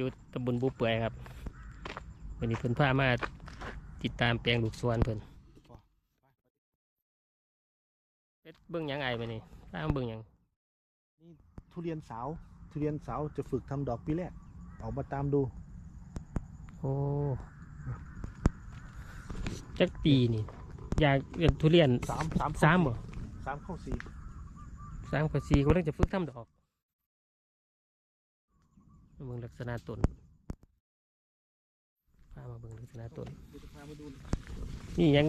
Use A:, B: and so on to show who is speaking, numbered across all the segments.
A: อยู่ตำบลบุเปื่อยครับวันนี้เพิ่นพามาติดตามแปลงลูกสวนเพิ่นเป็ดเบิ่งหยังไงมานี่ตามเบิ่งหยัง
B: ทุเรียนสาวทุเรียนสาวจะฝึกทำดอกปีแรกออกมาตามดู
A: โอ้จักปีนี่ อยากเรียนทุเรียน
B: สามสาม
A: สามบ่
B: สามเข้าสี่
A: สามกับสี่กำลังจะฝึกทำดอก เบิ่งลักษณะต้นพามาเบิ่งลักษณะต้น
B: เดี๋ยวจะพามาดู
A: นี่ยัง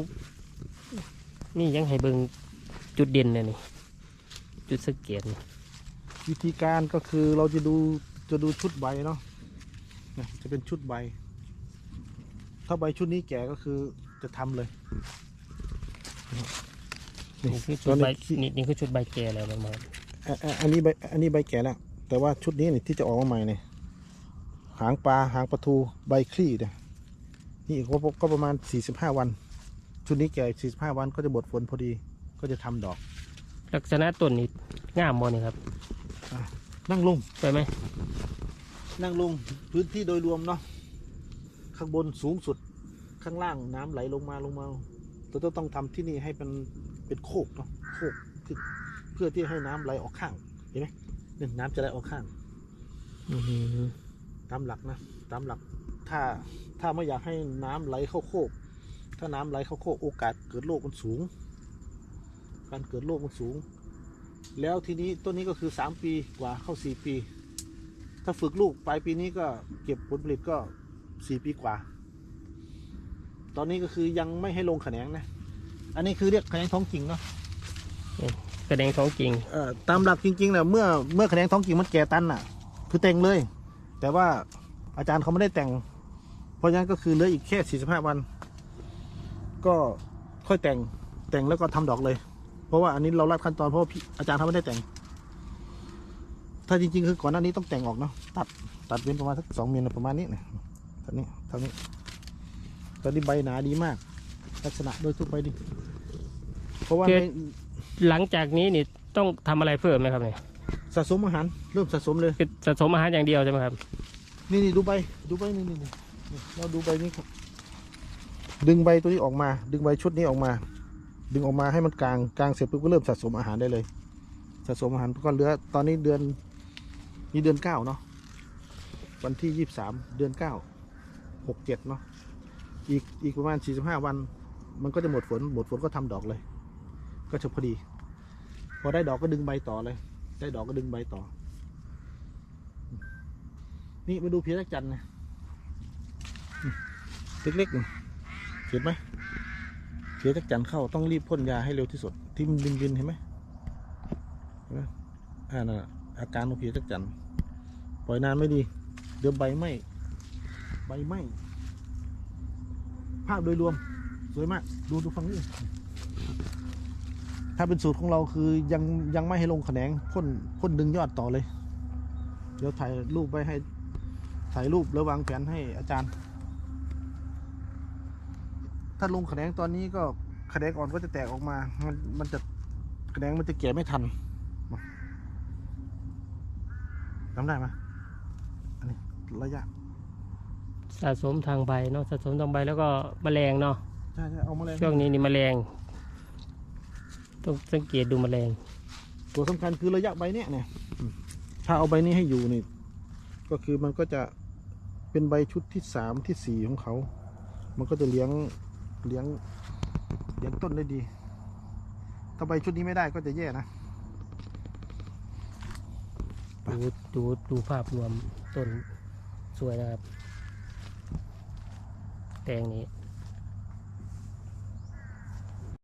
A: นี่ยังให้เบิ่งจุดเด่นเนี่ยนี่ จุดสังเกตนี่
B: วิธีการก็คือเราจะดูจะดูชุดใบเนาะเนี่ยจะเป็นชุดใบ ถ้าใบชุดนี้แก่ก็คือจะทำเลย
A: นี่คือ
B: ต
A: ชุ
B: อ
A: ด
B: น
A: ใบ
B: นี้ขี้
A: นี่นี่คือชุดใบแก่แล้วมันมา
B: อะอะอันนี้ใบอันนี้ใบแก่แล้ว แต่ว่าชุดนี้นี่ที่จะออกมาใหม่เนี่ย หางปลาหางปลาทูใบคลี่เนี่ยนี่อีกก็ก็ประมาณ 45 วัน ชุดนี้แก่45 วันก็จะบดฝนพอดีก็จะทำดอก
A: ลักษณะต้นนี่งามบ่นี่ครับ
B: นั่งลง
A: ใช่ไหม
B: นั่งลงพื้นที่โดยรวมเนาะข้างบนสูงสุดข้างล่างน้ำไหลลงมาลงมาเราต้องต้องทำที่นี่ให้เป็นเป็นโคกเนาะโคกที่เพื่อที่ให้น้ำไหลออกข้างเห็นไหมนี่น้ำจะไหลออกข้าง
A: อื้อหือ
B: ตามหลักนะตามหลักถ้าถ้าไม่อยากให้น้ำไหลเข้าโคก ถ้าน้ำไหลเข้าโคกโอกาสเกิดโรคมันสูง การเกิดโรคมันสูง แล้วทีนี้ต้นนี้ก็คือสามปีกว่าเข้าสี่ปี ถ้าฝึกลูกปลายปีนี้ก็เก็บผลผลิตก็สี่ปีกว่า ตอนนี้ก็คือยังไม่ให้ลงแขนงนะ อันนี้คือเรียกแขนงท้องกิ่งเนาะ
A: แสดงท้องจริง
B: เอ่อตามหลักจริงๆเนี่ยเมื่อเมื่อแขนงท้องกิ่งมันแก่ตันน่ะ คือแต่งเลย แต่ว่าอาจารย์เขาไม่ได้แต่ง เพราะฉะนั้นก็คือเหลืออีกแค่ 45 วัน ก็ค่อยแต่งแต่งแล้วก็ทำดอกเลย เพราะว่าอันนี้เราลัดขั้นตอนเพราะพี่อาจารย์เขาไม่ได้แต่ง ถ้าจริง ๆ คือก่อนหน้านี้ต้องแต่งออกเนาะตัดตัดเป็นประมาณสักสองมิลประมาณนี้เนี่ยท่านี้ท่านี้ตอนนี้ใบหนาดีมาก ลักษณะโดยทั่วไปดี เพราะว่า
A: หลังจากนี้นี่ต้องทำอะไรเพิ่มไหมครับเนี่ย
B: สะสมอาหารเริ่มสะสมเลย
A: คือสะสมอาหารอย่างเดียวใช่ไหมครับ
B: นี่นี่ดูใบดูใบนี่นี่นี่นี่เราดูใบนี้ครับ ดึงใบตัวนี้ออกมา ดึงใบชุดนี้ออกมา ดึงออกมาให้มันกลางกลางเสร็จปุ๊บก็เริ่มสะสมอาหารได้เลย สะสมอาหารก็เหลือตอนนี้เดือนนี่เดือนเก้าเนาะวันที่ยี่สิบสามเดือนเก้าหกเจ็ดเนาะอีกอีกประมาณสี่สิบห้าวัน มันก็จะหมดฝนหมดฝนก็ทำดอกเลย ก็จะพอดี พอได้ดอกก็ดึงใบต่อเลย ได้ดอกก็ดึงใบต่อ นี่มาดูเพียรจันทร์นะนี่เล็กๆเห็นไหมเพียรจันทร์เข้าต้องรีบพ่นยาให้เร็วที่สุด ที่มันบินๆเห็นไหมเห็นไหมอ่านะอาการของเพียรจันทร์ปล่อยนานไม่ดี เดี๋ยวใบไหมใบไหมภาพโดยรวม สวยมาก ดูดูฟังนี่ ถ้าเป็นสูตรของเราคือยังยังไม่ให้ลงแขนงพ่นพ่นดึงยอดต่อเลย เดี๋ยวถ่ายรูปไว้ให้ถ่ายรูปแล้ววางแผนให้อาจารย์ ถ้าลงแขนงตอนนี้ก็แขนงอ่อนก็จะแตกออกมา มันมันจะแขนงมันจะแก่ไม่ทันมาจำได้ไหมอันนี้ระยะ
A: สะสมทางใบเนาะสะสมทางใบแล้วก็แมลงเนาะ
B: ใช่ใช่เอามาเลย
A: ช่วงนี้นี่แมลง ต้องสังเกตดูแมลง
B: ตัวสำคัญคือระยะใบเนี้ยเนี่ยอืมถ้าเอาใบนี้ให้อยู่นี่ก็คือมันก็จะเป็นใบชุดที่สามที่สี่ของเขา มันก็จะเลี้ยงเลี้ยงเลี้ยงต้นได้ดี ถ้าใบชุดนี้ไม่ได้ก็จะแย่นะ
A: ดูดูดูภาพรวมต้นสวยนะครับ แตงนี้